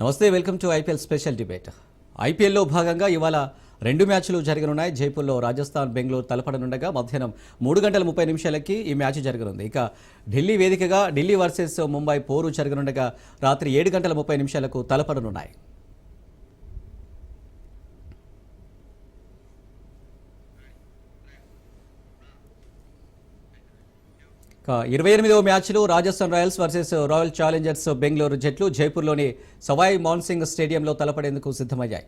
నమస్తే welcome to IPL special debate. ఐపీఎల్లో భాగంగా ఇవాళ రెండు మ్యాచ్లు జరగనున్నాయి. జైపూర్లో రాజస్థాన్ బెంగళూరు తలపడనుండగా మధ్యాహ్నం మూడు గంటల ముప్పై నిమిషాలకి ఈ మ్యాచ్ జరగనుంది. ఇక ఢిల్లీ వేదికగా ఢిల్లీ వర్సెస్ ముంబై పోరు జరగనుండగా రాత్రి ఏడు గంటల ముప్పై నిమిషాలకు తలపడనున్నాయి. ఇరవై ఎనిమిదవ మ్యాచ్లో Rajasthan Royals versus Royal Challengers Bengaluru జట్లు జైపూర్లోని సవాయ్ మాన్సింగ్ స్టేడియంలో తలపడేందుకు సిద్ధమయ్యాయి.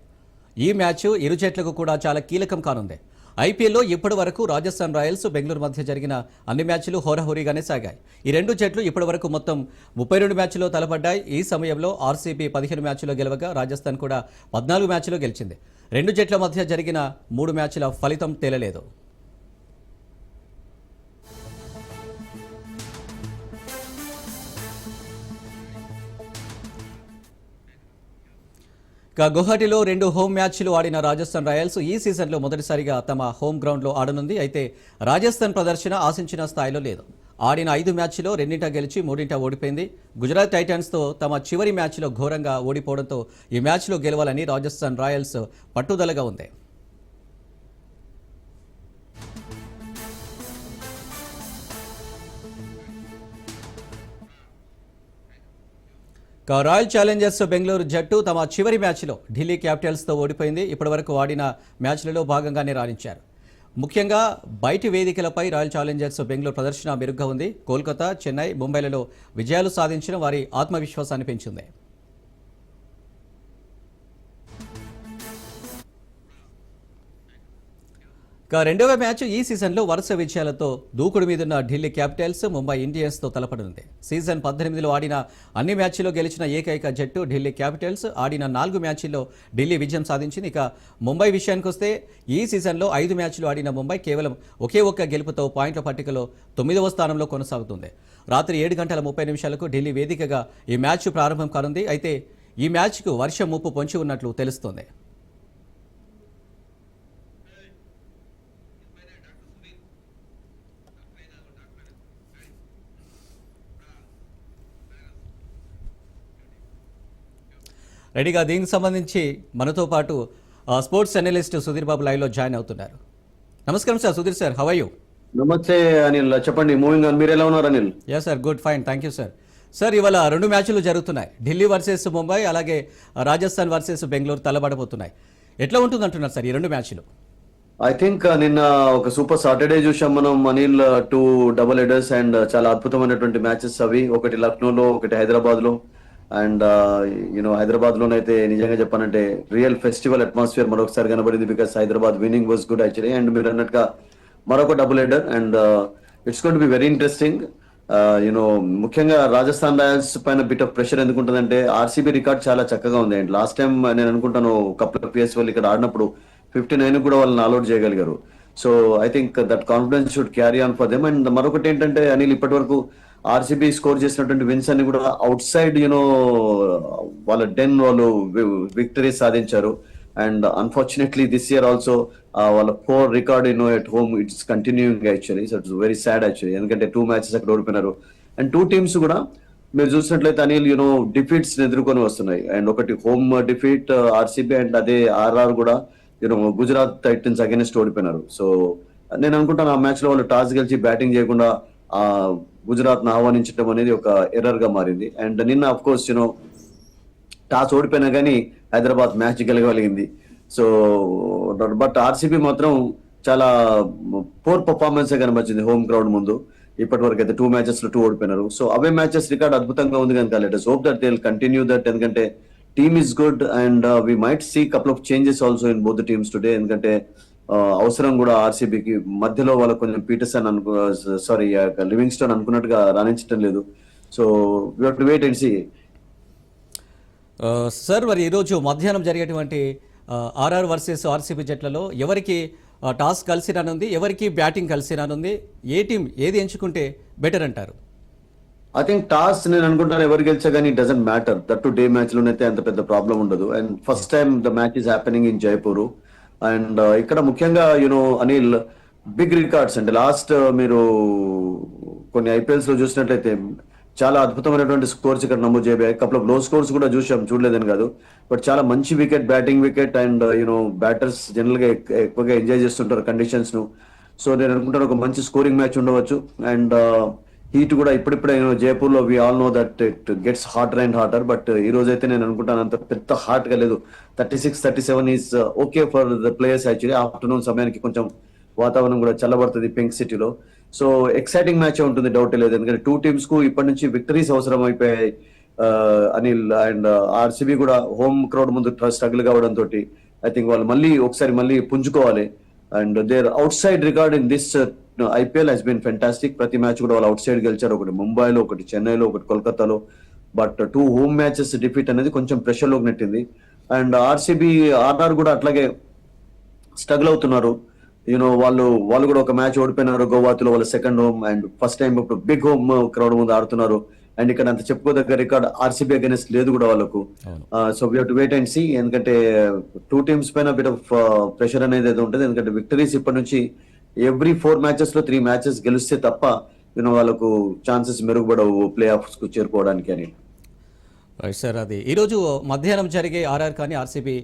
ఈ మ్యాచ్ ఇరు జట్లకు కూడా చాలా కీలకం కానుంది. ఐపీఎల్లో ఇప్పటి వరకు రాజస్థాన్ రాయల్స్ బెంగళూరు మధ్య జరిగిన అన్ని మ్యాచ్లు హోరహోరీగానే సాగాయి. ఈ రెండు జట్లు ఇప్పటి వరకు మొత్తం ముప్పై రెండు మ్యాచ్లో తలపడ్డాయి. ఈ సమయంలో ఆర్సీబీ పదిహేను మ్యాచ్లో గెలవగా రాజస్థాన్ కూడా పద్నాలుగు మ్యాచ్లో గెలిచింది. రెండు జట్ల మధ్య జరిగిన మూడు మ్యాచ్ల ఫలితం తేలలేదు. ఇక గువాహటిలో రెండు హోమ్ మ్యాచ్లు ఆడిన రాజస్థాన్ రాయల్స్ ఈ సీజన్లో మొదటిసారిగా తమ హోమ్ గ్రౌండ్లో ఆడనుంది. అయితే రాజస్థాన్ ప్రదర్శన ఆశించిన స్థాయిలో లేదు. ఆడిన ఐదు మ్యాచ్లో రెండింట గెలిచి మూడింట ఓడిపోయింది. గుజరాత్ టైటన్స్తో తమ చివరి మ్యాచ్లో ఘోరంగా ఓడిపోవడంతో ఈ మ్యాచ్లో గెలవాలని రాజస్థాన్ రాయల్స్ పట్టుదలగా ఉంది. రాయల్ ఛాలెంజర్స్ బెంగళూరు జట్టు తమ చివరి మ్యాచ్లో ఢిల్లీ క్యాపిటల్స్తో ఓడిపోయింది. ఇప్పటివరకు ఆడిన మ్యాచ్లలో భాగంగానే రాణించారు. ముఖ్యంగా బయటి వేదికలపై రాయల్ ఛాలెంజర్స్ బెంగళూరు ప్రదర్శన మెరుగ్గా ఉంది. కోల్కతా చెన్నై ముంబైలలో విజయాలు సాధించిన వారి ఆత్మవిశ్వాసాన్ని పెంచింది. ఇక రెండవ మ్యాచ్ ఈ సీజన్లో వరుస విజయాలతో దూకుడు మీదున్న ఢిల్లీ క్యాపిటల్స్ ముంబై ఇండియన్స్తో తలపడనుంది. సీజన్ పద్దెనిమిదిలో ఆడిన అన్ని మ్యాచ్ల్లో గెలిచిన ఏకైక జట్టు ఢిల్లీ క్యాపిటల్స్. ఆడిన నాలుగు మ్యాచ్ల్లో ఢిల్లీ విజయం సాధించింది. ఇక ముంబై విషయానికి వస్తే ఈ సీజన్లో ఐదు మ్యాచ్లు ఆడిన ముంబై కేవలం ఒకే ఒక్క గెలుపుతో పాయింట్ల పట్టికలో తొమ్మిదవ స్థానంలో కొనసాగుతుంది. రాత్రి ఏడు గంటల ముప్పై నిమిషాలకు ఢిల్లీ వేదికగా ఈ మ్యాచ్ ప్రారంభం కానుంది. అయితే ఈ మ్యాచ్కు వర్షం ముప్పు పొంచి ఉన్నట్లు తెలుస్తోంది. రెడీగా దీనికి సంబంధించి మనతో పాటు స్పోర్ట్స్ అనలిస్ట్ సుధీర్ బాబు లైవ్లో జాయిన్ అవుతున్నారు. నమస్కారం sir Sudheer sir how you నమస్తే అనిల్ చెప్పండి మూవింగ్ ఆన్ మీరు ఎలా ఉన్నారు Anil? Yes sir good fine thank you sir sir ఇవాళ రెండు మ్యాచ్లు జరుగుతున్నాయి. ఢిల్లీ వర్సెస్ ముంబై అలాగే రాజస్థాన్ వర్సెస్ బెంగళూరు తలబడబోతున్నాయి. ఎట్లా ఉంటుంది అంటున్నారు సార్ ఈ రెండు మ్యాచ్లు? ఐ థింక్ నిన్న ఒక సూపర్ సాటర్డే చూసాం మనం Anil two double headers and చాలా అద్భుతమైనటువంటి మ్యాచెస్ అవి. ఒకటి లక్నోలో ఒకటి హైదరాబాద్లో అండ్ యూనో uh, హైదరాబాద్ లోనైతే నిజంగా చెప్పానంటే రియల్ ఫెస్టివల్ అట్మాస్ఫియర్ మరొకసారి కనబడింది because Hyderabad winning was good actually and మీరు అన్నట్టుగా మరొక double header and it's gonna be very interesting you know ముఖ్యంగా రాజస్థాన్ రాయల్స్ పైన బిట్ ఆఫ్ ప్రెషర్ ఎందుకు ఉంటుందంటే ఆర్సీబీ రికార్డ్ చాలా చక్కగా ఉంది. అండ్ లాస్ట్ టైం నేను అనుకుంటాను కప్ ఆఫ్ ఇయర్స్ వాళ్ళు ఇక్కడ ఆడినప్పుడు ఫిఫ్టీ నైన్ కూడా వాళ్ళని అలౌట్ చేయగలిగారు. So I think that confidence should carry on for them and మరొకటి ఏంటంటే అనిల్ ఇప్పటి వరకు ఆర్సీబీ స్కోర్ చేసినటువంటి విన్స్ అన్ని కూడా అవుట్ సైడ్ యూనో వాళ్ళ డెన్ వాళ్ళు విక్టరీ సాధించారు. And unfortunately this year also వాళ్ళ poor record you know at home it's continuing actually so it's very sad actually ఎందుకంటే టూ మ్యాచెస్ అక్కడ ఓడిపోయినారు. అండ్ టూ టీమ్స్ కూడా మీరు చూసినట్లయితే అనిల్ యూనో డిఫీట్స్ ఎదుర్కొని వస్తున్నాయి. అండ్ ఒకటి హోమ్ డిఫీట్ ఆర్సీబీ అండ్ అదే ఆర్ఆర్ కూడా you know Gujarat Titans against ఓడిపోయినారు. So నేను అనుకుంటాను ఆ మ్యాచ్లో వాళ్ళు టాస్ గెలిచి బ్యాటింగ్ చేయకుండా uh, గుజరాత్ను ఆహ్వానించడం అనేది ఒక ఎర్రర్గా మారింది. అండ్ నిన్న అఫ్ కోర్స్ యూనో టాస్ ఓడిపోయినా కానీ హైదరాబాద్ మ్యాచ్ గెలగలిగింది సో బట్ ఆర్సీబీ మాత్రం చాలా పోర్ పర్ఫార్మెన్స్ కనిపించింది హోమ్ గ్రౌండ్ ముందు. ఇప్పటి వరకు అయితే టూ మ్యాచెస్లో టూ ఓడిపోయినారు. సో అవే మ్యాచెస్ రికార్డ్ అద్భుతంగా ఉంది కనుక letters hope that they continue that ఎందుకంటే team is good and we might see couple of changes also in both teams today ఎందుకంటే అవసరం కూడా ఆర్సీబీకి. మధ్యలో వాళ్ళకి కొంచెం పీటర్సన్ అనుకు సారీ లివింగ్ స్టోన్ అనుకున్నట్టుగా రాణించడం లేదు. So to wait and see sir మరి ఈరోజు మధ్యాహ్నం జరిగేటువంటి ఆర్ఆర్ వర్సెస్ ఆర్సీబీ జట్లలో ఎవరికి టాస్ కలిసి రానుంది ఎవరికి బ్యాటింగ్ కలిసి రానుంది ఏ టీం ఏది ఎంచుకుంటే బెటర్ అంటారు? ఐ థింక్ టాస్ నేను అనుకుంటాను ఎవరు గెలిచా కానీ doesn't matter that today match లోనైతే అంత పెద్ద ప్రాబ్లం ఉండదు. And first time the match is happening in Jaipur. And uh, ఇక్కడ ముఖ్యంగా you know Anil big records అండి లాస్ట్ మీరు కొన్ని ఐపీఎల్స్లో చూసినట్లయితే చాలా అద్భుతమైనటువంటి స్కోర్స్ ఇక్కడ నమోదు చేయబోయాయి కప్ ఆఫ్లో స్కోర్స్ కూడా చూసాం చూడలేదని కాదు. బట్ చాలా మంచి wicket batting wicket and you know batters జనరల్గా ఎక్కువగా ఎంజాయ్ చేస్తుంటారు కండిషన్స్ను. సో నేను అనుకుంటాను ఒక మంచి స్కోరింగ్ మ్యాచ్ ఉండవచ్చు. అండ్ హీట్ కూడా ఇప్పుడిప్పుడే జైపూర్లో we all know that it gets hotter and hotter but ఈ రోజైతే నేను అనుకుంటాను అంత పెద్ద హాట్గా లేదు. Thirty six thirty seven is okay for the players actually afternoon సమయానికి కొంచెం వాతావరణం కూడా చల్లబడుతుంది పింక్ సిటీలో సో ఎక్సైటింగ్ మ్యాచ్ ఉంటుంది డౌట్ లేదు. ఎందుకంటే టూ టీమ్స్కు ఇప్పటి నుంచి విక్టరీస్ అవసరం అయిపోయాయి అనిల్ అండ్ ఆర్సీబీ కూడా హోమ్ క్రౌడ్ ముందు స్ట్రగుల్ కావడం తోటి ఐ థింక్ వాళ్ళు మళ్ళీ ఒకసారి మళ్ళీ పుంజుకోవాలి. And their outside record in this IPL he's been fantastic ప్రతి మ్యాచ్ కూడా వాళ్ళు అవుట్ సైడ్ గెలిచారు. ఒకటి ముంబైలో ఒకటి చెన్నైలో ఒకటి కోల్కతాలో. But two home matches defeat అనేది కొంచెం ప్రెషర్లోకి నెట్టింది. అండ్ ఆర్సీబీ ఆర్ఆర్ కూడా అట్లాగే స్ట్రగుల్ అవుతున్నారు. యూనో వాళ్ళు వాళ్ళు కూడా ఒక మ్యాచ్ ఓడిపోయినారు గోవాతిలో వాళ్ళ second home and first time ఇప్పుడు బిగ్ హోమ్ క్రౌడ్ ముందు ఆడుతున్నారు. అండ్ ఇక్కడ అంత చెప్పుకోదగ్గ రికార్డ్ ఆర్సీబీ అగెన్స్ట్ లేదు కూడా వాళ్ళకు. So we to wait and see ఎందుకంటే టూ టీమ్స్ పైన బిట్ ఆఫ్ ప్రెషర్ అనేది ఉంటుంది. ఎందుకంటే విక్టరీస్ ఇప్పటి నుంచి ఎవ్రీ ఫోర్ మ్యాచెస్లో త్రీ మ్యాచెస్ గెలిస్తే తప్ప యూనో వాళ్ళకు ఛాన్సెస్ మెరుగుపడవు ప్లే ఆఫ్స్కు చేరుకోవడానికి అని. రైట్ సార్ అది. ఈరోజు మధ్యాహ్నం జరిగే ఆర్ఆర్ కానీ ఆర్సీబీ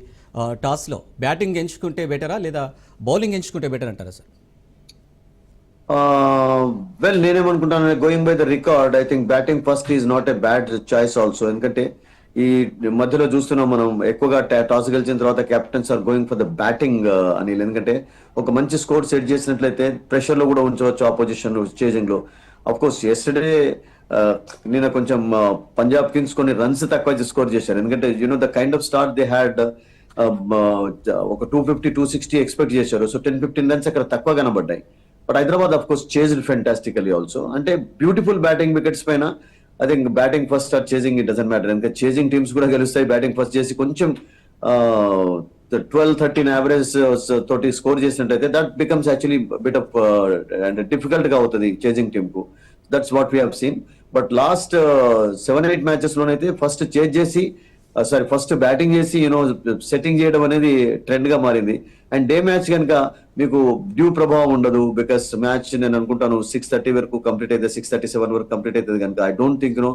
టాస్లో బ్యాటింగ్ ఎంచుకుంటే బెటరా లేదా బౌలింగ్ ఎంచుకుంటే బెటర్ అంటారా sir well నేనేమనుకుంటాను going by the record I think batting first is not a bad choice also ఎందుకంటే ఈ మధ్యలో చూస్తున్నాం మనం ఎక్కువగా టాస్ గెలిచిన తర్వాత captains are going for the batting అని ఎందుకంటే ఒక మంచి స్కోర్ సెట్ చేసినట్లయితే ప్రెషర్లో కూడా ఉంచవచ్చు ఆపోజిషన్ చేజింగ్లో అఫ్ కోర్స్ ఎస్టర్డే నిన్న కొంచెం uh, పంజాబ్ కింగ్స్ కొన్ని రన్స్ తక్కువ స్కోర్ చేశారు. ఎందుకంటే you know the kind of start they had ఒక two fifty two sixty expect చేశారు. సో టెన్ ఫిఫ్టీన్ రన్స్ అక్కడ తక్కువ కనబడ్డాయి. But Hyderabad of course chase fantastically also అంటే బ్యూటిఫుల్ బ్యాటింగ్ వికెట్స్ పైన I think batting first or chasing it doesn't matter ఇంకా chasing teams కూడా గెలుస్తాయి. బ్యాటింగ్ ఫస్ట్ చేసి కొంచెం ట్వెల్వ్ థర్టీన్ యావరేజ్ తోటి స్కోర్ చేసినట్టయితే that becomes actually bit of and డిఫికల్ట్గా అవుతుంది chasing టీమ్కు. That's what we seen but last seven eight matches లోనైతే first chase చేసి sorry first batting చేసి యూనో సెట్టింగ్ చేయడం అనేది ట్రెండ్గా మారింది. అండ్ డే మ్యాచ్ కనుక మీకు డ్యూ ప్రభావం ఉండదు బికాస్ మ్యాచ్ నేను అనుకుంటాను సిక్స్ థర్టీ వరకు కంప్లీట్ అయితే సిక్స్ థర్టీ సెవెన్ వరకు కంప్లీట్ అవుతుంది కనుక I don't think no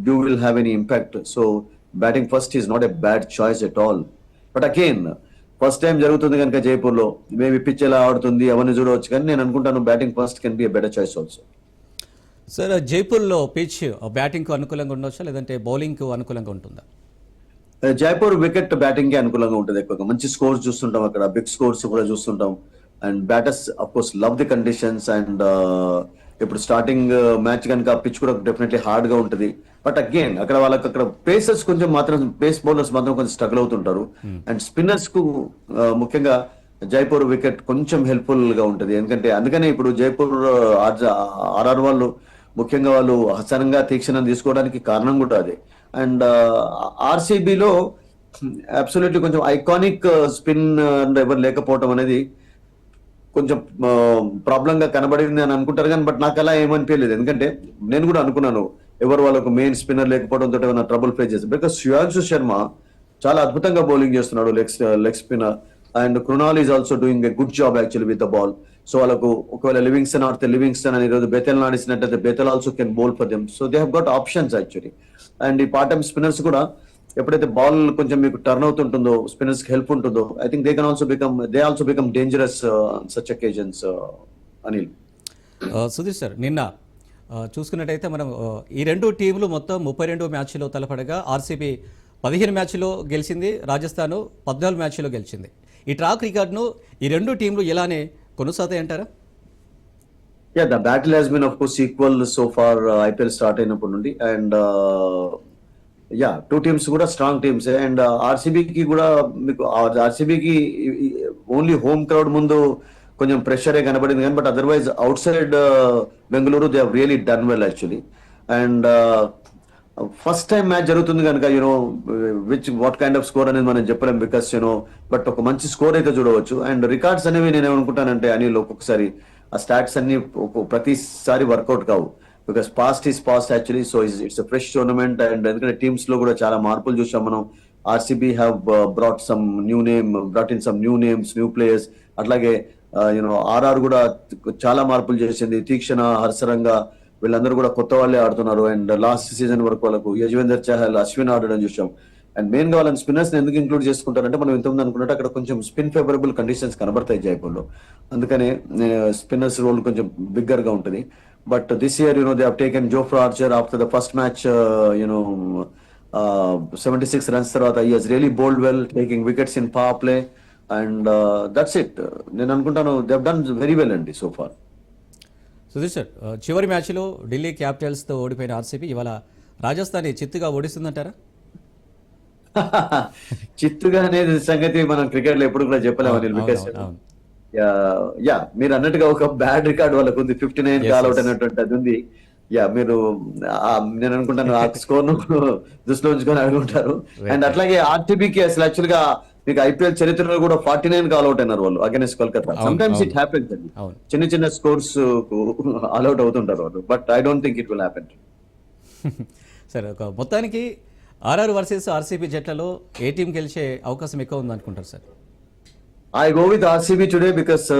dew will have any impact so batting first is not a bad choice at all but again first time జరుగుతుంది కనుక జైపూర్లో maybe pitch ఎలా ఆడుతుంది అవన్నీ చూడవచ్చు కానీ నేను అనుకుంటాను batting first can be better choice also sir జైపూర్లో pitch బ్యాటింగ్కు అనుకూలంగా ఉండొచ్చా లేదంటే బౌలింగ్కు అనుకూలంగా ఉంటుందా? జైపూర్ వికెట్ బ్యాటింగ్కి అనుకూలంగా ఉంటుంది ఎక్కువగా. మంచి స్కోర్స్ చూస్తుంటాం అక్కడ. బిగ్ స్కోర్స్ కూడా చూస్తుంటాం. And batters of course love the conditions and ఇప్పుడు స్టార్టింగ్ మ్యాచ్ కనుక పిచ్ కూడా డెఫినెట్లీ హార్డ్గా ఉంటుంది. బట్ అగైన్ అక్కడ వాళ్ళకి అక్కడ పేసర్స్ కొంచెం మాత్రం పేస్ బౌలర్స్ మాత్రం కొంచెం స్ట్రగుల్ అవుతుంటారు. అండ్ స్పిన్నర్స్కు uh, ముఖ్యంగా జైపూర్ వికెట్ కొంచెం హెల్ప్ఫుల్గా ఉంటుంది. ఎందుకంటే అందుకనే ఇప్పుడు జైపూర్ ఆర్ఆర్ వాళ్ళు ముఖ్యంగా వాళ్ళు హసనంగా తీక్షణం తీసుకోవడానికి కారణం కూడా అదే. అండ్ ఆర్సీబీలో అబ్సల్యూట్లీ కొంచెం ఐకానిక్ స్పిన్ ఎవరు లేకపోవటం అనేది కొంచెం ప్రాబ్లంగా కనబడింది అని అనుకుంటారు కానీ బట్ నాకు అలా ఏమనిపించలేదు. ఎందుకంటే నేను కూడా అనుకున్నాను ఎవరు వాళ్ళకు మెయిన్ స్పిన్నర్ లేకపోవడంతో ఏమైనా ట్రబుల్ ఫేస్ చేస్తారు బికాస్ శివాంశు శర్మ చాలా అద్భుతంగా బౌలింగ్ చేస్తున్నాడు leg leg spinner and Krunal is also doing a good job actually with the ball so వాళ్ళకు ఒకవేళ లివింగ్స్టన్ ఆడితే లివింగ్స్టన్ అని రోజు Bethell ఆడిసినట్టయితే Bethell also can bowl for them so they have got options actually and ఈ part time spinners కూడా ఎప్పుడైతే ball కొంచెం మీకు టర్న్ అవుతుంటుందో స్పిన్నర్స్కి హెల్ప్ ఉంటుందో I think they can also become they also become dangerous such occasions Anil Sudhir sir నిన్న uh, చూసుకున్నట్టయితే మనం uh, ఈ రెండు టీంలు మొత్తం ముప్పై రెండు మ్యాచ్లో తలపడగా ఆర్సీబీ పదిహేను మ్యాచ్లో గెలిచింది రాజస్థాన్ పద్నాలుగు మ్యాచ్లో గెలిచింది. ఈ ట్రాక్ రికార్డును ఈ రెండు టీంలు ఇలానే కొనసాగుతాయి అంటారా yeah the battle has been of course equal so far IPL start అయినప్పటి నుండి. అండ్ యా టూ టీమ్స్ కూడా స్ట్రాంగ్ టీమ్స్ అండ్ ఆర్సీబీకి కూడా మీకు ఆర్సీబీకి ఓన్లీ హోమ్ క్రౌడ్ ముందు కొంచెం ప్రెషరే కనబడింది. కానీ but otherwise outside Bengaluru they really done well actually and first time match జరుగుతుంది కనుక you know which what kind of score అనేది మనం చెప్పలేం బికాస్ యూనో బట్ ఒక మంచి స్కోర్ అయితే చూడవచ్చు. అండ్ రికార్డ్స్ అనేవి నేను ఏమనుకుంటానంటే అనిల్ ఒక్కొక్కసారి ఆ స్టాట్స్ అన్ని ప్రతిసారి వర్కౌట్ కావు. Because past is past actually so it's fresh tournament and ఎందుకంటే టీమ్స్లో కూడా చాలా మార్పులు చూసాం మనం. RCB have brought some new name brought in some new names new players అట్లాగే uh, యూనో ఆర్ఆర్ కూడా చాలా మార్పులు చేసింది. తీక్షణ హర్సరంగా వీళ్ళందరూ కూడా కొత్త వాళ్ళే ఆడుతున్నారు. అండ్ లాస్ట్ సీజన్ వరకు వాళ్ళకు యజ్వేందర్ చహల్ అశ్విన్ ఆడడం చూసాం. అండ్ మెయిన్గా వాళ్ళని స్పిన్నర్స్ ఎందుకు ఇంక్లూడ్ చేసుకుంటారంటే మనం ఇంతకుముందు అనుకున్నట్టు అక్కడ కొంచెం స్పిన్ ఫేవరబుల్ కండిషన్స్ కనబడతాయి జైపూర్లో అందుకనే స్పిన్నర్స్ రోల్ కొంచెం బిగ్గర్గా ఉంటుంది. But this year you know they have taken Jofra Archer after the first match you know seventy six runs తర్వాత. He has really bowled well taking wickets in power play and that's it నేను అనుకుంటాను they done very well అండి so far Sudheer sir uh, చివరి మ్యాచ్లో ఢిల్లీ క్యాపిటల్స్తో ఓడిపోయిన RCB ఇవాళ రాజస్థాన్ చిత్తుగా ఓడిస్తుందంటారా? చిత్తుగా అనేది సంగతి మనం క్రికెట్లో ఎప్పుడు కూడా చెప్పలేము అవును. యా మీరు అన్నట్టుగా ఒక బ్యాడ్ రికార్డ్ వాళ్ళకు ఉంది. Fifty nine all out yes. అయినటువంటి అది ఉంది. యా మీరు నేను అనుకుంటాను ఆ స్కోర్ను దృష్టిలో ఉంచుకొని అనుకుంటారు అండ్ అట్లాగే ఆర్టీబీకి అసలు యాక్చువల్గా మీకు ఐపీఎల్ చరిత్రలో కూడా ఫార్టీ నైన్ కాల్ అవుట్ అయినారు వాళ్ళు against Kolkata. Some times. It happens అండి చిన్న చిన్న స్కోర్స్ అవుట్ అవుతుంటారు వాళ్ళు. But I don't think it will happen సరే ఒక మొత్తానికి ఆర్ఆర్ వర్సెస్ ఆర్సీబీ జట్లలో ఏ టీం గెలిచే అవకాశం ఎక్కువ ఉంది అనుకుంటారు sir? I go with RCB today because uh,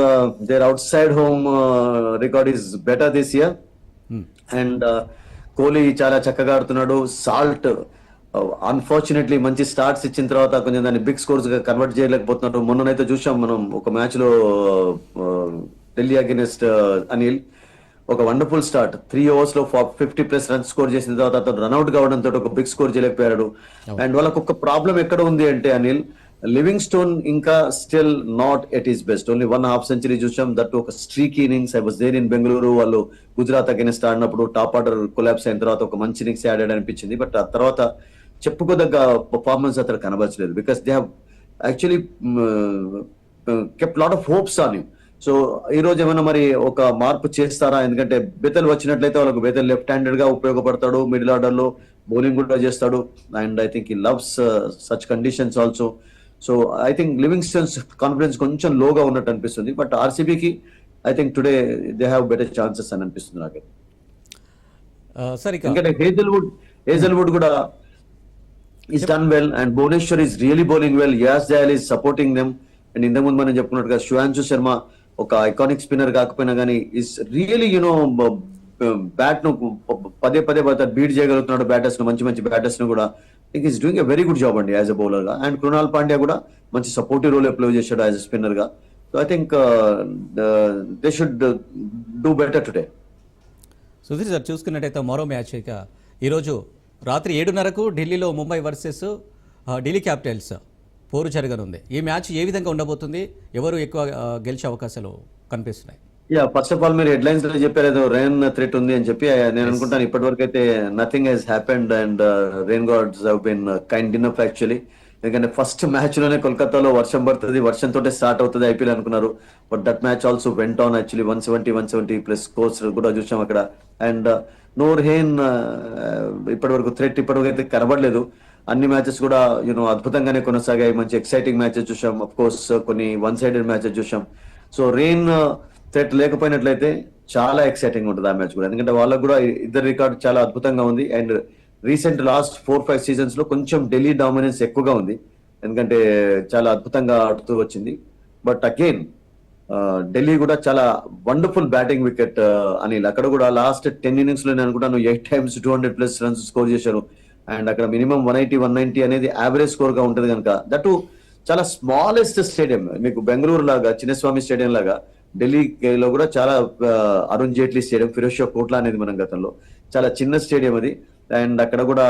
their outside home uh, record is better this year. And Kohli చాలా చక్కగా ఆడుతున్నాడు. సాల్ట్ అన్ఫార్చునేట్లీ మంచి స్టార్ట్స్ ఇచ్చిన తర్వాత కొంచెం దాన్ని బిగ్ స్కోర్స్గా కన్వర్ట్ చేయలేకపోతున్నారు మొన్ననైతే చూసాం మనం ఒక మ్యాచ్లో uh, ఢిల్లీ అగెనిస్ట్ అనిల్ ఒక వండర్ఫుల్ స్టార్ట్ త్రీ ఓవర్స్లో ఫిఫ్టీ ప్లస్ రన్స్ స్కోర్ చేసిన తర్వాత అతను రన్అట్ కావడంతో ఒక బిగ్ స్కోర్ చేయలేకపోయాడు. అండ్ వాళ్ళకు ఒక ప్రాబ్లం ఎక్కడ ఉంది అంటే అనిల్ లివింగ్ స్టోన్ ఇంకా still not at his best only one half century చూసాం. దట్ ఒక streak innings I was there in Bengaluru వాళ్ళు గుజరాత్ అగెనిస్ట్ ఆడినప్పుడు టాప్ ఆర్డర్ కొలాబ్స్ అయిన తర్వాత ఒక మంచి ఇన్నింగ్స్ ఆడాడు అనిపించింది. బట్ ఆ తర్వాత చెప్పుకోదగ్గ పర్ఫార్మెన్స్ అతను కనబరచలేదు. Because they have actually kept lot of hopes on you so ఈ రోజు ఏమైనా మరి ఒక మార్పు చేస్తారా? ఎందుకంటే బెతల్ వచ్చినట్లయితే వాళ్ళకు బెతల్ లెఫ్ట్ హ్యాండెడ్గా ఉపయోగపడతాడు మిడిల్ ఆర్డర్లో బౌలింగ్ కూడా చేస్తాడు. And I think he loves such conditions also so I think Livingstone's confidence కొంచెం లోగా ఉన్నట్టు అనిపిస్తుంది. But ఆర్సీబీకి I think today they have better chances అని అనిపిస్తుంది నాకు ఆ, సార్ ఇక ఎందుకంటే హేజల్వుడ్ హేజల్వుడ్ కూడా is done well and Bhuvaneshwar is really bowling well as Dayal is supporting them and ఇంతకుముందు మనం చెప్పుకున్నట్టుగా శువాన్షు శర్మ ఒక ఐకానిక్ స్పిన్నర్ కాకపోయినా కానీ ఇస్ రియలీ యునో బ్యాట్ను పదే పదే బీట్ చేయగలుగుతున్నాడు బ్యాటర్స్ను మంచి మంచి బ్యాటర్స్ను కూడా. Think he's doing a very good job అండి యాజ్ అ బౌలర్గా. అండ్ కృణాల్ పాండ్యా కూడా మంచి సపోర్టివ్ రోల్ ప్లే చేశాడు as a స్పిన్నర్గా. So I think they should do better today Sudhir sir చూసుకున్నట్టయితే మరో మ్యాచ్ ఇక. ఈరోజు రాత్రి ఏడున్నరకు ఢిల్లీలో Mumbai versus uh, Delhi Capitals. పోరు జరగనుంది. ఈ మ్యాచ్ ఏ విధంగా ఉండబోతుంది? ఎవరు ఎక్కువ గెలిచే అవకాశాలు కనిపిస్తున్నాయి? యా ఫస్ట్ ఆఫ్ ఆల్ మీరు హెడ్లైన్స్లో చెప్పారు ఏదో రెయిన్ థ్రెట్ ఉంది అని చెప్పి నేను అనుకుంటాను ఇప్పటి వరకు అయితే nothing has happened and rain gods have been kind enough actually ఎందుకంటే ఫస్ట్ మ్యాచ్లోనే కోల్కతాలో వర్షం పడుతుంది వర్షంతో స్టార్ట్ అవుతుంది ఐపీఎల్ అనుకున్నారు. But that match also went on actually one seventy one seventy plus scores కూడా చూసాం అక్కడ. అండ్ నోర్ హెయిన్ ఇప్పటి వరకు థ్రెట్ ఇప్పటి వరకు అయితే కనబడలేదు. అన్ని మ్యాచెస్ కూడా యూనో అద్భుతంగానే కొనసాగాయి. మంచి ఎక్సైటింగ్ మ్యాచెస్ చూసాం అఫ్ కోర్స్ కొన్ని వన్ సైడెడ్ మ్యాచెస్ చూసాం సో రెయిన్ థ్రెట్ లేకపోయినట్లయితే చాలా ఎక్సైటింగ్ ఉంటుంది ఆ మ్యాచ్ కూడా. ఎందుకంటే వాళ్ళకు కూడా ఇద్దరు రికార్డ్ చాలా అద్భుతంగా ఉంది. And recent last four five సీజన్స్లో కొంచెం ఢిల్లీ డామినెన్స్ ఎక్కువగా ఉంది. ఎందుకంటే చాలా అద్భుతంగా ఆడుతూ వచ్చింది. బట్ అగైన్ ఢిల్లీ కూడా చాలా వండర్ఫుల్ బ్యాటింగ్ వికెట్ అనిల్. అక్కడ కూడా లాస్ట్ టెన్ ఇన్నింగ్స్లో నేను అనుకుంటాను eight times two hundred plus runs score చేశారు. అండ్ అక్కడ minimum one eighty one ninety అనేది యావరేజ్ స్కోర్గా ఉంటుంది కనుక దట్ చాలా స్మాలెస్ట్ స్టేడియం. మీకు బెంగళూరు లాగా చిన్నస్వామి స్టేడియం లాగా ఢిల్లీలో కూడా చాలా అరుణ్ జైట్లీ స్టేడియం ఫిరోజ్ షా కోట్లా అనేది మనం గతంలో. చాలా చిన్న స్టేడియం అది. అండ్ అక్కడ కూడా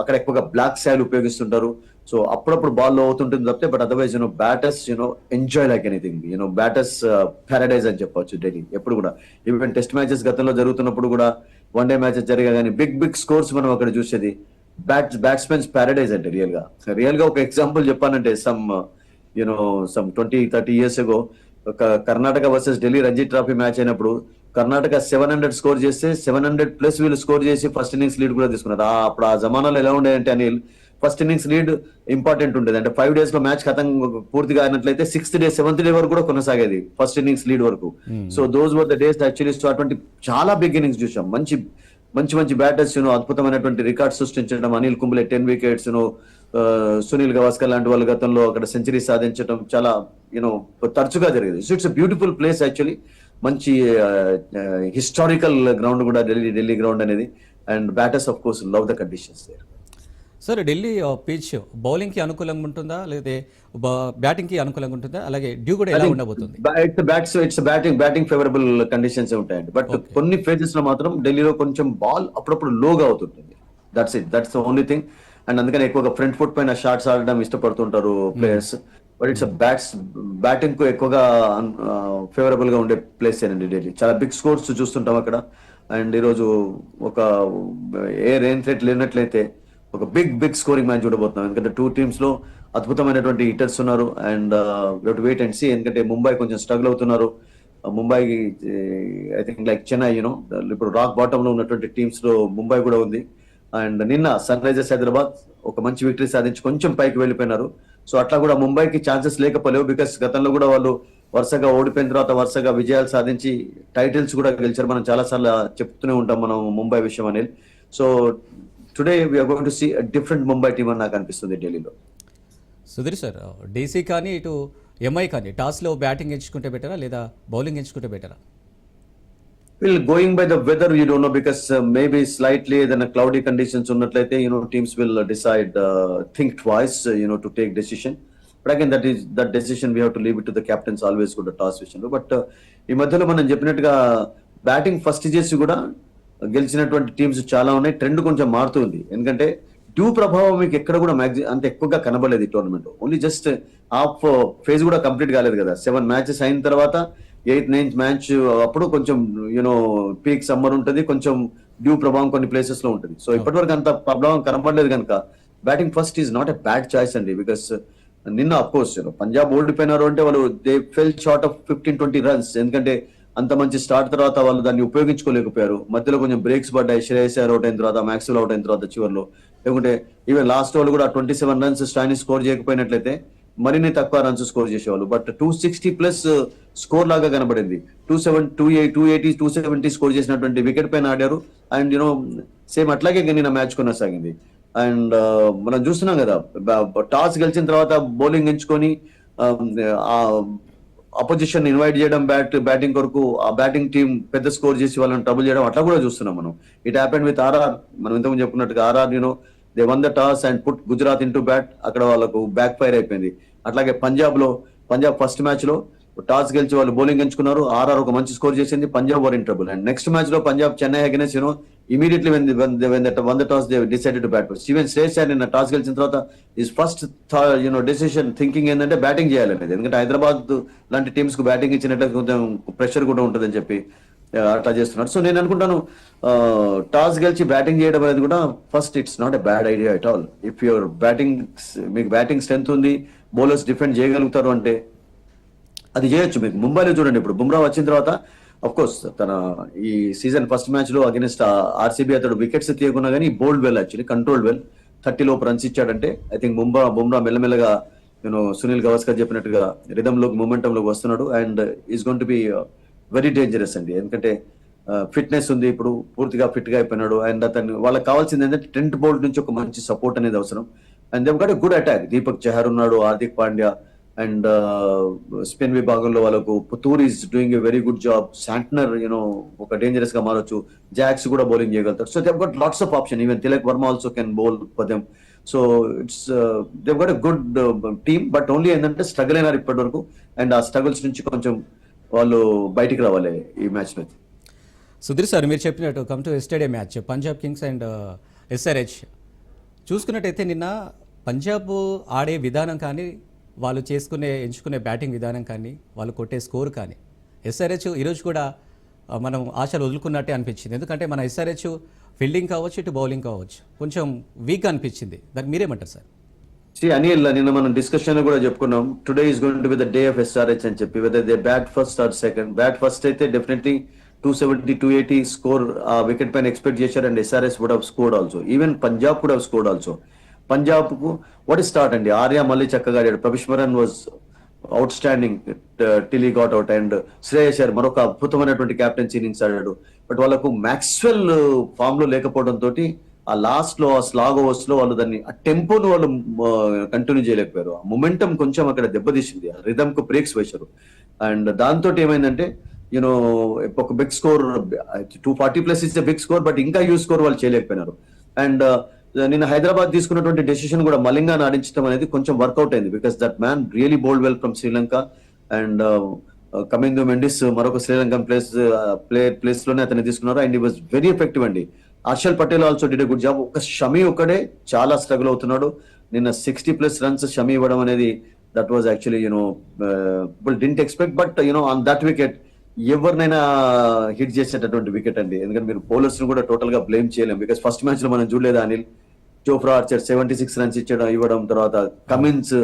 అక్కడ ఎక్కువగా బ్లాక్ సాయిల్ ఉపయోగిస్తుంటారు. సో అప్పుడప్పుడు బాల్ అవుతుంటుంది తప్పితే but otherwise you know batters you know enjoy like anything you know batters paradise అని చెప్పొచ్చు ఢిల్లీ. ఎప్పుడు కూడా. ఈవెన్ టెస్ట్ మ్యాచెస్ గతంలో జరుగుతున్నప్పుడు కూడా వన్ డే మ్యాచెస్ జరిగా కానీ బిగ్ బిగ్ స్కోర్స్ మనం అక్కడ చూసేది. బ్యాట్స్ బ్యాట్స్మెన్స్ ప్యారడైజ్ అంటే రియల్గా. రియల్గా ఒక ఎగ్జాంపుల్ చెప్పానంటే some you know some twenty thirty years ago ఒక Karnataka versus Delhi Ranji trophy match అయినప్పుడు కర్ణాటక సెవెన్ హండ్రెడ్ స్కోర్ చేస్తే సెవెన్ హండ్రెడ్ ప్లస్ వీళ్ళు స్కోర్ చేసి ఫస్ట్ ఇన్నింగ్స్ లీడ్ కూడా తీసుకున్నారు. అప్పుడు ఆ జమానాలో ఎలా ఉండేదంటే Anil first innings lead important ఉండేది. అంటే ఫైవ్ డేస్లో మ్యాచ్ ఖతం పూర్తిగా అయినట్లయితే సిక్స్త్ డే సెవెంత్ డే వరకు కూడా కొనసాగేది ఫస్ట్ ఇన్నింగ్స్ లీడ్ వరకు. So those were the days actually అటువంటి చాలా బిగ్ ఇన్నింగ్స్ చూసాం. మంచి మంచి మంచి బ్యాటర్స్ యూనో అద్భుతమైనటువంటి రికార్డ్ సృష్టించడం. Anil Kumble ten wickets you know Sunil Gavaskar లాంటి వాళ్ళ గతంలో అక్కడ సెంచరీ సాధించడం చాలా యూనో తరచుగా జరిగేది. So it's beautiful place actually మంచి హిస్టారికల్ గ్రౌండ్ కూడా ఢిల్లీ ఢిల్లీ గ్రౌండ్ అనేది. And batters of course love the conditions there sir Delhi pitch బౌలింగ్కి అనుకూలంగా ఉంటుందా? లేదా బ్యాటింగ్కి అనుకూలంగా ఉంటుందా? అలాగే డ్యూ కూడా ఎలా ఉండబోతుంది? It's bats it's batting batting favourable conditions ఉంటాయండి. బట్ కొన్ని ఫేజెస్లో మాత్రం ఢిల్లీలో కొంచెం బాల్ అప్పుడప్పుడు లోగా అవుతుంటుంది. That's it that's only thing and అందుకని ఎక్కువగా ఫ్రంట్ ఫుట్ పైన షాట్స్ ఆడడం ఇష్టపడుతుంటారు ప్లేయర్స్ బట్ ఇట్స్ బ్యాట్స్ బ్యాటింగ్కు ఎక్కువగా ఫేవరబుల్గా ఉండే ప్లేస్ ఏనండి ఢిల్లీ. చాలా బిగ్ స్కోర్స్ చూస్తుంటాం అక్కడ. అండ్ ఈరోజు ఒక ఏ రెయిన్ థ్రెట్ లేనట్లయితే ఒక బిగ్ బిగ్ స్కోరింగ్ మ్యాచ్ చూడబోతున్నాం. ఎందుకంటే టూ టీమ్స్లో అద్భుతమైనటువంటి హిటర్స్ ఉన్నారు. అండ్ వెయిట్ అండ్ సీ ఎందుకంటే ముంబై కొంచెం స్ట్రగుల్ అవుతున్నారు. Mumbai I think like Chennai you know ఇప్పుడు రాక్ బాటమ్లో ఉన్నటువంటి టీమ్స్లో ముంబై కూడా ఉంది. అండ్ నిన్న సన్ రైజర్స్ హైదరాబాద్ ఒక మంచి విక్టరీ సాధించి కొంచెం పైకి వెళ్ళిపోయినారు. సో అట్లా కూడా ముంబైకి ఛాన్సెస్ లేకపోలేవు బికాస్ గతంలో కూడా వాళ్ళు వరుసగా ఓడిపోయిన తర్వాత వరుసగా విజయాలు సాధించి టైటిల్స్ కూడా గెలిచారు. మనం చాలా సార్లు చెప్తూనే ఉంటాం మనం ముంబై విషయం అనేది. So today we are going to see different Mumbai team అని నాకు అనిపిస్తుంది ఢిల్లీలో. సుధీర్ సార్ డీసీ కానీ ఇటు ఎంఐ కానీ టాస్లో బ్యాటింగ్ ఎంచుకుంటే బెటరా లేదా బౌలింగ్ ఎంచుకుంటే బెటరా? Will going by the weather you don't know because maybe slightly ఏదైనా క్లౌడీ కండిషన్స్ ఉన్నట్లయితే you know teams will decide think twice you know to take decision but again that is that decision we have to leave it to the captains always కూడా toss విషయంలో but ఈ మధ్యలో మనం చెప్పినట్టుగా batting first చేసి కూడా గెలిచినటువంటి teams చాలా ఉన్నాయి. ట్రెండ్ కొంచెం మారుతుంది ఎందుకంటే డ్యూ ప్రభావం మీకు ఎక్కడ కూడా మ్యాక్సి అంత ఎక్కువగా కనబడలేదు ఈ tournament only just half phase కూడా కంప్లీట్ కాలేదు కదా. సెవెన్ మ్యాచెస్ అయిన తర్వాత ఎయిత్ నైన్త్ మ్యాచ్ అప్పుడు కొంచెం యూనో పీక్ సమ్మర్ ఉంటుంది. కొంచెం డ్యూ ప్రభావం కొన్ని ప్లేసెస్లో ఉంటుంది. సో ఇప్పటివరకు అంత ప్రభావం కనపడలేదు కనుక batting first is not a bad choice అండి. బికాస్ నిన్న అఫ్ కోర్స్ పంజాబ్ ఓడిపోయినారు అంటే వాళ్ళు they fell short of fifteen twenty runs ఎందుకంటే అంత మంచి స్టార్ట్ తర్వాత వాళ్ళు దాన్ని ఉపయోగించుకోలేకపోయారు. మధ్యలో కొంచెం బ్రేక్స్ పడ్డాయి. శ్రేయస్ అవుట్ అయిన తర్వాత మ్యాక్స్వెల్ అవుట్ అయిన తర్వాత చివరిలో. లేకుంటే ఈవెన్ లాస్ట్ వాళ్ళు కూడా ట్వంటీ సెవెన్ రన్స్ స్టాయిని స్కోర్ చేయకపోయినట్లయితే మరిన్ని తక్కువ రన్స్ స్కోర్ చేసేవాళ్ళు. But two sixty plus score లాగా కనబడింది. Two seven two eight two eighty two seventy score చేసినటువంటి వికెట్ పైన ఆడారు. అండ్ యూనో సేమ్ అట్లాగే నిన్న మ్యాచ్ కొనసాగింది. అండ్ uh, మనం చూస్తున్నాం కదా టాస్ గెలిచిన తర్వాత బౌలింగ్ ఎంచుకొని um, అపోజిషన్ ఇన్వైట్ చేయడం బ్యాట్ బ్యాటింగ్ కొరకు ఆ బ్యాటింగ్ టీం పెద్ద స్కోర్ చేసి వాళ్ళని ట్రబుల్ చేయడం అట్లా కూడా చూస్తున్నాం మనం. ఇట్ హ్యాపెండ్ విత్ ఆర్ఆర్ మనం ఇంతకుముందు చెప్పుకున్నట్టుగా ఆర్ఆర్ నేను they won the toss and put Gujarat into bat అక్కడ వాళ్ళకు బ్యాక్ ఫైర్ అయిపోయింది. అట్లాగే పంజాబ్లో పంజాబ్ ఫస్ట్ మ్యాచ్లో టాస్ గెలిచి వాళ్ళు బౌలింగ్ ఎంచుకున్నారు. ఆర్ఆర్ ఒక మంచి స్కోర్ చేసింది. Punjab were in trouble and next మ్యాచ్లో Punjab Chennai against you know immediately when won the toss they decided to bat even Shresh sir నిన్న టాస్ గెలిచిన తర్వాత ఈ first you know decision thinking ఏంటంటే బ్యాటింగ్ చేయాలనేది. ఎందుకంటే హైదరాబాద్ లాంటి టీమ్స్కు బ్యాటింగ్ ఇచ్చినట్టు కొంచెం ప్రెషర్ కూడా ఉంటుందని చెప్పి అట్లా చేస్తున్నారు. సో నేను అనుకుంటాను టాస్ గెలిచి బ్యాటింగ్ చేయడం అనేది కూడా first it's not a bad idea at all if your batting మీకు బ్యాటింగ్ స్ట్రెంత్ ఉంది బౌలర్స్ డిఫెండ్ చేయగలుగుతారు అంటే అది చేయొచ్చు మీకు. ముంబైలో చూడండి ఇప్పుడు. బుమ్రా వచ్చిన తర్వాత అఫ్ కోర్స్ తన ఈ సీజన్ ఫస్ట్ మ్యాచ్లో అగెన్స్ట్ ఆర్సీబీ అతడు వికెట్స్ తీయకున్నా కానీ bowled well actually control well thirty లోపు రన్స్ ఇచ్చాడంటే ఐ థింక్ బుమ్రా బుమ్రా మెల్లమెల్లగా నేను సునీల్ గవాస్కర్ చెప్పినట్టుగా రిధమ్లోకి మొమెంటం లోకి వస్తున్నాడు. And is gonna be very dangerous అండి. ఎందుకంటే uh, ఫిట్నెస్ ఉంది ఇప్పుడు పూర్తిగా ఫిట్గా అయిపోయినాడు. అండ్ అతను వాళ్ళకి కావాల్సింది ఏంటంటే టెంట్ బోల్డ్ నుంచి ఒక మంచి సపోర్ట్ అనేది అవసరం. And they've good attack Deepak Chahar ఉన్నాడు హార్దిక్ పాండ్యా అండ్ స్పిన్ విభాగంలో వాళ్ళకు Puthur is doing a very good job. Santner you know ఒక డేంజరస్గా మారొచ్చు. జాక్స్ కూడా బౌలింగ్ చేయగలుగుతారు. So they've got lots of option even Tilak Varma also can bowl for them so it's they've got a good team but only ఏంటంటే struggle అయినారు ఇప్పటి వరకు and ఆ స్ట్రగుల్స్ నుంచి కొంచెం వాళ్ళు బయటికి రావాలి ఈ మ్యాచ్ మీద. సుధీర్ సార్ మీరు చెప్పినట్టు come to yesterday match Punjab Kings and SRH చూసుకున్నట్టయితే నిన్న పంజాబ్ ఆడే విధానం కానీ వాళ్ళు చేసుకునే ఎంచుకునే బ్యాటింగ్ విధానం కానీ వాళ్ళు కొట్టే స్కోర్ కానీ ఎస్ఆర్హెచ్ ఈరోజు కూడా మనం ఆశలు వదులుకున్నట్టే అనిపించింది. ఎందుకంటే మన ఎస్ఆర్హెచ్ ఫీల్డింగ్ కావచ్చు ఇటు బౌలింగ్ కావచ్చు కొంచెం వీక్ అనిపించింది. దానికి మీరేమంటారు సార్? సి అనిల్ నిన్న మనం డిస్కషన్ కూడా చెప్పుకున్నాం. Today is going to be the day of SRH అని చెప్పి whether they bat first or second bat first అయితే definitely two seventy two eighty score ఆ వికెట్ పైన ఎక్స్పెక్ట్ చేశారు. And SRS would have scored also even Punjab కూడా have scored also పంజాబ్కు what is start అండి? ఆర్య మళ్ళీ చక్కగా ఆడాడు Prabhsimran was outstanding till got out and Shreyas Iyer మరొక అద్భుతమైనటువంటి క్యాప్టెన్సీ ఇన్నింగ్స్ ఆడాడు. బట్ వాళ్ళకు మ్యాక్స్వెల్ ఫామ్లో లేకపోవడం తోటి ఆ లాస్ట్లో ఆ స్లాగ్ ఓవర్స్లో వాళ్ళు దాన్ని ఆ టెంపోను వాళ్ళు కంటిన్యూ చేయలేకపోయారు. ఆ మొమెంటం కొంచెం అక్కడ దెబ్బతీసింది. ఆ రిధమ్కు బ్రేక్స్ వేశారు. అండ్ దాంతో ఏమైందంటే యూనో ఒక big score two forty plus is big score but ఇంకా యూ స్కోర్ వాళ్ళు చేయలేకపోయినారు. అండ్ Uh, నిన్న హైదరాబాద్ తీసుకున్నటువంటి డెసిషన్ కూడా మలింగా ఆడించడం అనేది కొంచెం వర్కౌట్ అయింది. Because that man really bowled well from Sri Lanka and coming Mendis మరొక శ్రీలంకన్ ప్లేస్ ప్లే ప్లేస్లోనే అతన్ని తీసుకున్నారు అండ్ ఈ వాజ్ వెరీ ఎఫెక్టివ్ అండి. Harshal Patel also did good job ఒక షమి ఒకడే చాలా స్ట్రగుల్ అవుతున్నాడు. నిన్న సిక్స్టీ ప్లస్ రన్స్ షమి ఇవ్వడం అనేది that was actually you know didn't expect but you know on that wicket ఎవరినైనా హిట్ చేసేటటువంటి వికెట్ అండి. ఎందుకంటే మీరు బౌలర్స్ కూడా టోటల్గా బ్లేమ్ చేయలేం. బికాస్ ఫస్ట్ మ్యాచ్లో మనం చూడలేదు Anil? Jofra Archer seventy six runs ఇచ్చడం ఇవ్వడం తర్వాత కమిన్స్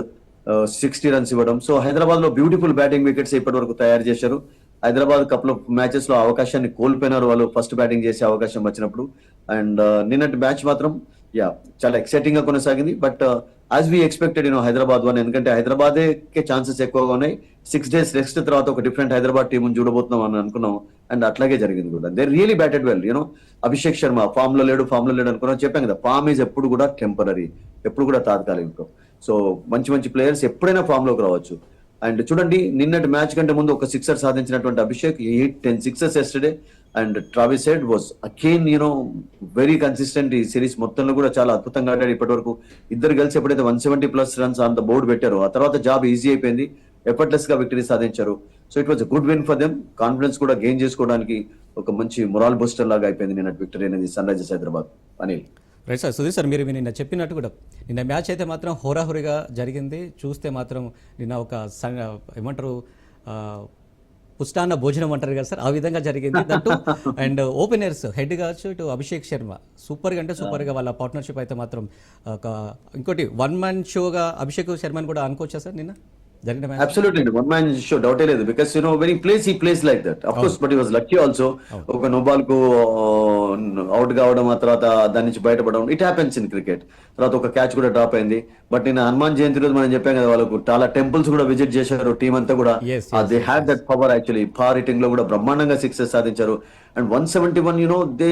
సిక్స్టీ రన్స్ ఇవ్వడం. సో హైదరాబాద్లో బ్యూటిఫుల్ బ్యాటింగ్ వికెట్స్ ఇప్పటి వరకు తయారు చేశారు. హైదరాబాద్ కప్ ఆఫ్ మ్యాచెస్లో అవకాశాన్ని కోల్పోయినారు వాళ్ళు ఫస్ట్ బ్యాటింగ్ చేసే అవకాశం వచ్చినప్పుడు. అండ్ నిన్నటి మ్యాచ్ మాత్రం యా చాలా ఎక్సైటింగ్గా కొనసాగింది. But as we expected you know Hyderabad won ఎందుకంటే హైదరాబాదే ఛాన్సెస్ ఎక్కువగా ఉన్నాయి. సిక్స్ డేస్ నెక్స్ట్ తర్వాత ఒక డిఫరెంట్ హైదరాబాద్ టీం చూడబోతున్నాం అని అనుకున్నాం. అండ్ అట్లాగే జరిగింది కూడా. They really batted well you know Abhishek Sharma ఫామ్లో లేడు ఫామ్లో లేడు అనుకున్నాం. చెప్పాం కదా ఫామ్ ఈజ్ ఎప్పుడు కూడా టెంపరీ ఎప్పుడు కూడా తాత్కాలికం. సో మంచి మంచి ప్లేయర్స్ ఎప్పుడైనా ఫామ్లోకి రావచ్చు. అండ్ చూడండి నిన్నటి మ్యాచ్ కంటే ముందు ఒక సిక్సర్ సాధించినటువంటి Abhishek eight ten sixers yesterday and Travis Head was again you know very consistent ఈ సిరీస్ మొత్తంలో కూడా చాలా అద్భుతంగా ఆడాడు ఇప్పటి వరకు ఇద్దరు కలిసి ఎప్పుడైతే one seventy plus runs on the board పెట్టారో ఆ తర్వాత జాబ్ ఈజీ అయిపోయింది. ఎఫర్ట్లెస్గా విక్టరీ సాధించారు. So it was good win for them confidence కూడా గెయిన్ చేసుకోవడానికి ఒక మంచి మొరాల్ బూస్టర్ లాగా అయిపోయింది నిన్నటి విక్టరీ అనేది Sunrisers Hyderabad. Anil. Right sir Sudheer sir మీరు నిన్న చెప్పినట్టు కూడా నిన్న మ్యాచ్ అయితే మాత్రం హోరాహోరీగా జరిగింది. చూస్తే మాత్రం నిన్న ఒక ఏమంటారు పుష్టాన్న భోజనం అంటారు కదా సార్ ఆ విధంగా జరిగింది. దట్టు అండ్ ఓపెనర్స్ హెడ్ కావచ్చు ఇటు అభిషేక్ శర్మ సూపర్గా అంటే సూపర్గా వాళ్ళ పార్ట్నర్షిప్ అయితే మాత్రం ఇంకోటి వన్ మ్యాన్ షోగా అభిషేక్ శర్మని కూడా అనుకోవచ్చా సార్ నిన్న? అబ్సల్యూట్లీ వన్ మ్యాన్ షో డౌటే లేదు. Because you know very place ఈ place like that of course but ఈ వాజ్ లక్కీ ఆల్సో ఒక నో బాల్కు అవుట్ కావడం ఆ తర్వాత దాని నుంచి బయటపడడం ఇట్ హ్యాపెన్స్ ఇన్ క్రికెట్ తర్వాత ఒక క్యాచ్ కూడా డ్రాప్ అయింది. బట్ నేను హనుమాన్ జయంతి రోజు మనం చెప్పాం కదా వాళ్ళకు చాలా టెంపుల్స్ కూడా విజిట్ చేశారు టీం అంతా కూడా. Yes, they had that power actually power హిట్టింగ్లో కూడా బ్రహ్మాండంగా సిక్సెస్ సాధించారు. And one seventy one you know they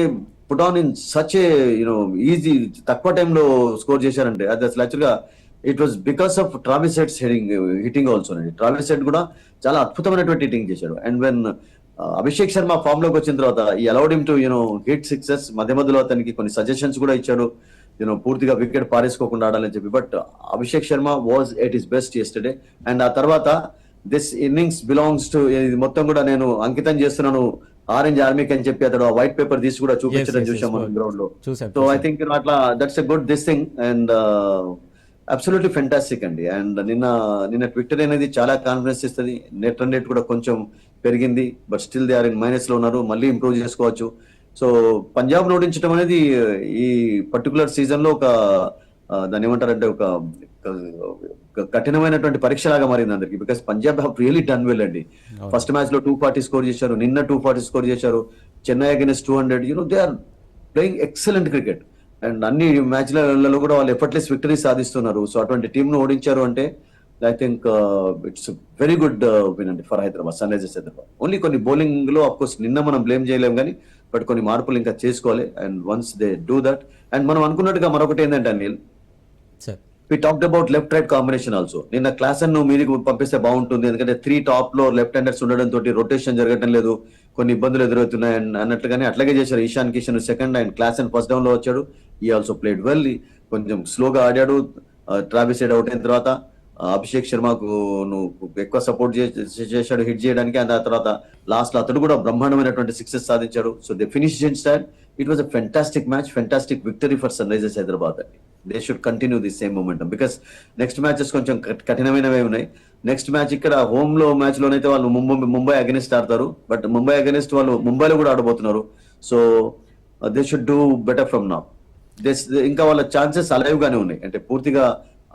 put on in such a you know easy తక్కువ టైంలో స్కోర్ చేశారంటే అది అసలు యాక్చువల్గా it was because of Travis Head's hitting hitting also అండి ట్రావిస్ హెడ్ కూడా చాలా అద్భుతమైనటువంటి హిట్టింగ్ చేశాడు. అండ్ వెన్ అభిషేక్ శర్మ ఫామ్లోకి వచ్చిన తర్వాత ఈ allowed him to you know hit sixes మధ్య మధ్యలో అతనికి కొన్ని సజెషన్స్ కూడా ఇచ్చాడు. యూనో పూర్తిగా వికెట్ పారేసుకోకుండా ఆడాలని చెప్పి. But Abhishek Sharma was at is best yesterday and ఆ తర్వాత దిస్ ఇన్నింగ్స్ బిలాంగ్స్ టు మొత్తం కూడా నేను అంకితం చేస్తున్నాను. ఆరెంజ్ ఆర్మీకి అని చెప్పి అతడు వైట్ పేపర్ తీసి కూడా చూపించడం చూసాం మనం. గ్రౌండ్లో. సో ఐ థింక్ అట్లా that's a good this thing and absolutely fantastic అండి అండ్ నిన్న నిన్న ట్విట్టర్ అనేది చాలా కాన్ఫిడెన్స్ ఇస్తుంది. నెట్ రన్ రేట్ కూడా కొంచెం పెరిగింది but still they are in మైనస్లో ఉన్నారు. మళ్ళీ ఇంప్రూవ్ చేసుకోవచ్చు. సో పంజాబ్ ఓడించడం అనేది ఈ పర్టికులర్ సీజన్లో ఒక దాన్ని ఏమంటారంటే ఒక కఠినమైనటువంటి పరీక్ష లాగా మారింది అందరికి. Because Punjab have really done well అండి ఫస్ట్ మ్యాచ్లో టూ ఫార్టీ స్కోర్ చేశారు. నిన్న టూ ఫార్టీ స్కోర్ చేశారు. Chennai against two hundred you know they are playing excellent cricket and అన్ని మ్యాచ్లలో కూడా వాళ్ళు ఎఫర్ట్లెస్ విక్టరీ సాధిస్తున్నారు. సో అటువంటి టీమ్ను ఓడించారు అంటే I think it's very good win అండి for Hyderabad Sunrisers Hyderabad. Only కొన్ని బౌలింగ్లో అఫ్ కోర్స్ నిన్న మనం బ్లేమ్ చేయలేం కానీ బట్ కొన్ని మార్పులు ఇంకా చేసుకోవాలి. And once they do that and మనం అనుకున్నట్టుగా మరొకటి ఏంటంటే Anil sir we talked about left right combination also నిన్న క్లాస్ను మీదికి పంపిస్తే బాగుంటుంది. ఎందుకంటే త్రీ టాప్లో లెఫ్ట్ హ్యాండర్స్ ఉండడం తోటి రొటేషన్ జరగడం లేదు. కొన్ని ఇబ్బందులు ఎదురవుతున్నాయి. అన్నట్లుగానే అట్లాగే చేశారు. Ishan Kishan second and Klaasen and first డౌన్లో వచ్చాడు. ఈ ఆల్సో ప్లేడ్ వెల్ కొంచెం స్లోగా ఆడాడు. ట్రావిస్ సైడ్ అవుట్ అయిన తర్వాత అభిషేక్ శర్మకు నువ్వు ఎక్కువ సపోర్ట్ చేశాడు హిట్ చేయడానికి. అండ్ ఆ తర్వాత లాస్ట్లో అతడు కూడా బ్రహ్మాండమైనటువంటి సిక్సెస్ సాధించాడు. So they finish then start it was a fantastic match fantastic victory for Sunrisers Hyderabad అండి they should continue the same momentum because next matches కొంచెం కఠినమైనవే ఉన్నాయి. నెక్స్ట్ మ్యాచ్ ఇక్కడ హోమ్లో మ్యాచ్ లోనైతే వాళ్ళు ముంబై ముంబై అగెనిస్ట్ ఆడతారు. బట్ ముంబై అగెనిస్ట్ వాళ్ళు ముంబైలో కూడా ఆడబోతున్నారు. So they should do better from నా ఇంకా వాళ్ళ ఛాన్సెస్ అలైవ్ గానే ఉన్నాయి. అంటే పూర్తిగా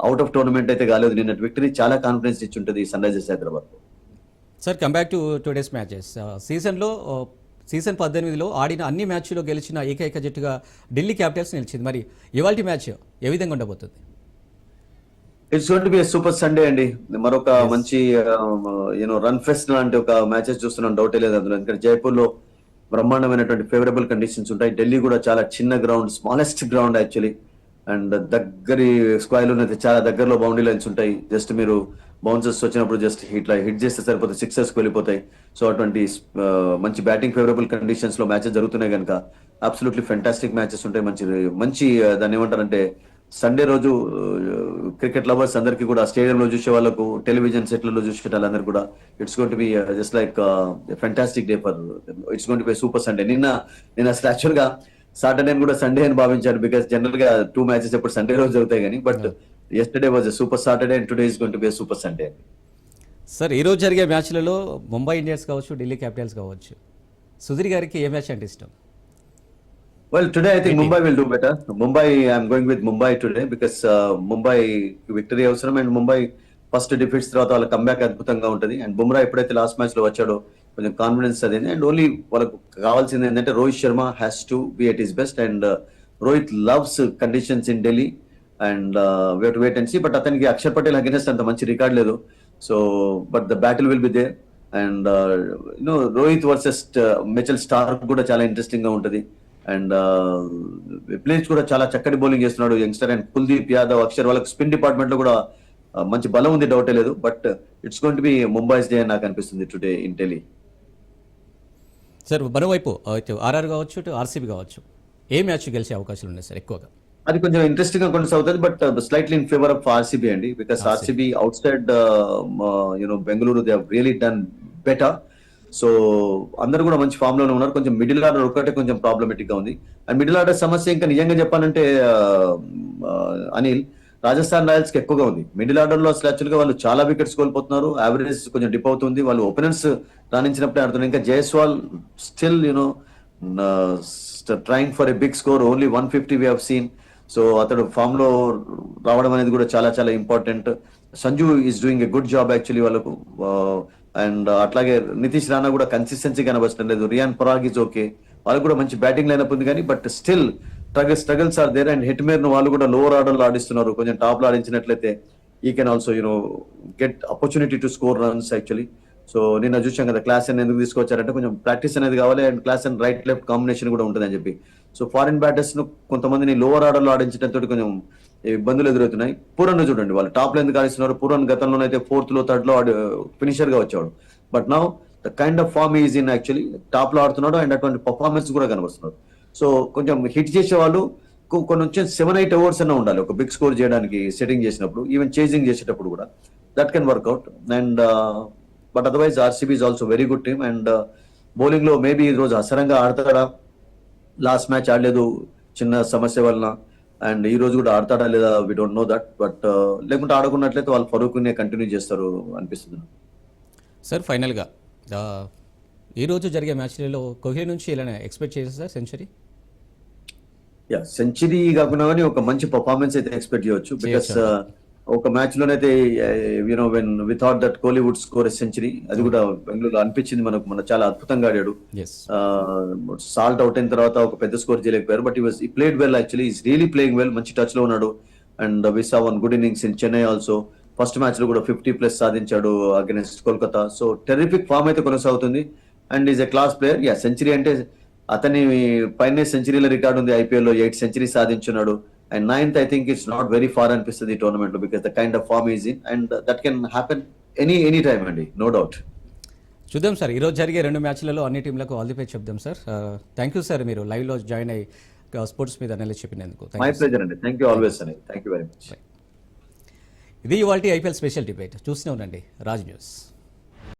అవుట్ ఆఫ్ టోర్నమెంట్ అయితే కాలేదు. నిన్నటి విక్టరీ చాలా కాన్ఫిడెన్స్ ఇచ్చి ఉంటుంది Sunrisers Hyderabad sir come back to today's matches సీజన్లో సీజన్ పద్దెనిమిదిలో ఆడిన అన్ని మ్యాచ్లో గెలిచిన ఏకైక జట్టుగా ఢిల్లీ క్యాపిటల్స్ నిలిచింది. మరి ఇవాళ మ్యాచ్ ఏ విధంగా ఉండబోతుంది? It's to be super Sunday అండి. మరొక మంచి యూనో రన్ ఫెస్ట్ లాంటి ఒక మ్యాచెస్ చూస్తున్నాం. డౌటే లేదు అందులో. ఎందుకంటే జైపూర్లో బ్రహ్మాండమైనటువంటి ఫేవరబుల్ కండిషన్స్ ఉంటాయి. ఢిల్లీ కూడా చాలా చిన్న ground smallest ground actually and దగ్గరి స్క్వైర్ అయితే చాలా దగ్గరలో బౌండరీ లైన్స్ ఉంటాయి. జస్ట్ మీరు బౌన్సర్స్ వచ్చినప్పుడు జస్ట్ ఇట్లా హిట్ చేస్తే సరిపోతే సిక్సెస్ వెళ్ళిపోతాయి. సో అటువంటి మంచి బ్యాటింగ్ ఫేవరబుల్ కండిషన్స్లో మ్యాచెస్ జరుగుతున్నాయి కనుక అబ్సల్యూట్లీ ఫెంటాస్టిక్ మ్యాచెస్ ఉంటాయి. మంచి మంచి దాన్ని ఏమంటారంటే సండే రోజు క్రికెట్ లవర్స్ అందరికీ కూడా స్టేడియం లో చూసే వాళ్ళకు టెలివిజన్ సెట్లలో చూసే వాళ్ళందరూ కూడా it's gonna be just like fantastic day for it's gonna be super Sunday నిన్న నేను అసలు యాక్చువల్గా సాటర్డే కూడా సండే అని భావించాను బికాస్ జనరల్గా టూ మ్యాచెస్ ఎప్పుడు సండే రోజు జరుగుతాయి కానీ but yesterday was super Saturday and today is gonna be super Sunday sir ఈరోజు జరిగే మ్యాచ్లలో ముంబై ఇండియన్స్ కావచ్చు ఢిల్లీ క్యాపిటల్స్ కావచ్చు. సుధీర్ గారికి ఏ మ్యాచ్ అంటే ఇష్టం? Well, today I think Mumbai will do better. Mumbai, I'm going with Mumbai today because uh, Mumbai victory అవసరం and Mumbai first defeats తర్వాత వాళ్ళ కంబ్యాక్ అద్భుతంగా ఉంటుంది. అండ్ బుమ్రా ఎప్పుడైతే లాస్ట్ మ్యాచ్లో వచ్చాడో కొంచెం కాన్ఫిడెన్స్ అది. అండ్ ఓన్లీ వాళ్ళకు కావాల్సింది ఏంటంటే Rohit Sharma has to be at is best and Rohit loves conditions in Delhi and wait wait and see but అతనికి అక్షర్ పటేల్ అగెన్స్ట్ అంత మంచి రికార్డ్ లేదు. So but the battle will be there and you know Rohit versus Mitchell Starc కూడా చాలా ఇంట్రెస్టింగ్గా ఉంటుంది. And place కూడా చాలా చక్కటి బౌలింగ్ చేస్తున్నాడు యంగ్స్టర్ అండ్ కుల్దీప్ యాదవ్. అక్షర్ వాళ్ళకి స్పిన్ డిపార్ట్మెంట్లో కూడా మంచి బలం ఉంది డౌటే లేదు. But it's going to be Mumbai's day నాకు అనిపిస్తుంది టుడే ఇన్ ఢిల్లీ. సార్ మరోవైపు ఆర్ఆర్ కావచ్చు ఇటు ఆర్సీబీ కావచ్చు ఏ మ్యాచ్ గెలిచే అవకాశాలు ఉన్నాయి సార్ ఎక్కువగా? అది కొంచెం ఇంట్రెస్టింగ్గా కొనసాగుతుంది but slightly in favour of RCB అండి because RCB. Outside you know Bengaluru they really done better so అందరూ కూడా మంచి ఫామ్లోనే ఉన్నారు. కొంచెం మిడిల్ ఆర్డర్ ఒక్కటే కొంచెం ప్రాబ్లమెటిక్గా ఉంది. అండ్ మిడిల్ ఆర్డర్ సమస్య ఇంకా నిజంగా చెప్పాలంటే అనిల్ రాజస్థాన్ రాయల్స్కి ఎక్కువగా ఉంది. మిడిల్ ఆర్డర్లో అసలు యాక్చువల్గా వాళ్ళు చాలా వికెట్స్ కోల్పోతున్నారు. యావరేజ్ కొంచెం డిప్ అవుతుంది. వాళ్ళు ఓపెనర్స్ రాణించినప్పుడే ఆడుతున్నారు. ఇంకా Jaiswal still you know trying for a big score only one fifty we seen so అతడు ఫామ్లో రావడం అనేది కూడా చాలా చాలా important Sanju is doing a good job actually వాళ్ళకు అండ్ uh, అట్లాగే నితీష్ రాణా కూడా కన్సిస్టెన్సీ కనబడటం లేదు రియాన్ పరాగ్ ఇస్ ఓకే వాళ్ళకి కూడా మంచి బ్యాటింగ్ లైనప్ ఉంది కానీ but still struggle struggles are there and Hetmyer వాళ్ళు కూడా లోవర్ ఆర్డర్లో ఆడిస్తున్నారు. కొంచెం టాప్లో ఆడించినట్లయితే he can also you know get opportunity to score runs actually so నిన్న చూసాం కదా క్లాస్ అని ఎందుకు తీసుకొచ్చారంటే కొంచెం ప్రాక్టీస్ అనేది కావాలి. And class and right left combination కూడా ఉంటుందని చెప్పి. సో ఫారిన్ బ్యాటర్స్ను కొంతమందిని లోవర్ ఆర్డర్లో ఆడించడంతో కొంచెం ఇబ్బందులు ఎదురవుతున్నాయి. పూరన్ చూడండి వాళ్ళు టాప్లో ఎందుకు ఆడిస్తున్నారు పూరన్ గతంలోనైతే ఫోర్త్లో థర్డ్లో ఫినిషర్గా వచ్చాడు but now the kind of form is in actually టాప్లో ఆడుతున్నాడు అండ్ అటువంటి పర్ఫార్మెన్స్ కూడా కనబడుతున్నాడు. సో కొంచెం హిట్ చేసే వాళ్ళు కొన్ని సెవెన్ ఎయిట్ అవర్స్ అన్న ఉండాలి. ఒక బిగ్ స్కోర్ చేయడానికి సెట్టింగ్ చేసినప్పుడు ఈవెన్ చేజింగ్ చేసేటప్పుడు కూడా. That can work out and but otherwise RCB is also very good team and బౌలింగ్లో మేబీ ఈ రోజు అసరంగా ఆడతాడా? లాస్ట్ మ్యాచ్ ఆడలేదు. చిన్న సమస్య వలన. అండ్ ఈ రోజు కూడా ఆడతాడా లేదా we don't know that but లేకుంటే ఆడుకున్నట్లయితే వాళ్ళు ఫరూక్నే కంటిన్యూ చేస్తారు అనిపిస్తుంది. సార్ ఫైనల్గా ఆ, ఈరోజు జరిగే మ్యాచ్లలో కోహ్లీ నుంచి ఇలా ఎక్స్పెక్ట్ చేశారు సార్ సెంచరీ యా సెంచరీ కాకుండా కానీ ఒక మంచి పర్ఫార్మెన్స్ అయితే ఎక్స్పెక్ట్ చేయొచ్చు బికాస్ ఒక match లోనైతే you know when without that Kohli would score century అది కూడా బెంగళూరులో అనిపించింది మనకు. మన చాలా అద్భుతంగా ఆడాడు. సాల్ట్ అవుట్ అయిన తర్వాత ఒక పెద్ద స్కోర్ చేయలేకపోయారు. But he was he played well actually is really playing well మంచి టచ్లో ఉన్నాడు. And we saw one good innings in Chennai also first మ్యాచ్లో కూడా ఫిఫ్టీ ప్లస్ సాధించాడు against Kolkata so terrific form అయితే కొనసాగుతుంది. And is a class player yeah century అంటే అతని పైనే సెంచరీల రికార్డు ఉంది. ఐపీఎల్లో eight century సాధించున్నాడు. And ninth I think it's not very far అనిపిస్తుంది ఈ టోర్నమెంట్లో because the kind of form is in and that can happen any any time అండి నో డౌట్ చూద్దాం సార్. ఈరోజు జరిగే రెండు మ్యాచ్లలో అన్ని టీంలకు ఆల్ ది బెస్ట్ చెప్దాం సార్. థ్యాంక్ యూ సార్ మీరు లైవ్లో జాయిన్ అయ్యి స్పోర్ట్స్ మీద అనలిస్ట్ చెప్పినందుకు. మై. ప్లేజర్ అండి థ్యాంక్ యూ ఆల్వేస్ అండి థ్యాంక్ యూ వెరీ మచ్ ఇది ఇవాళ ఐపీఎల్ స్పెషల్ డిబేట్. చూస్తూనే ఉండండి. రాజ్ న్యూస్.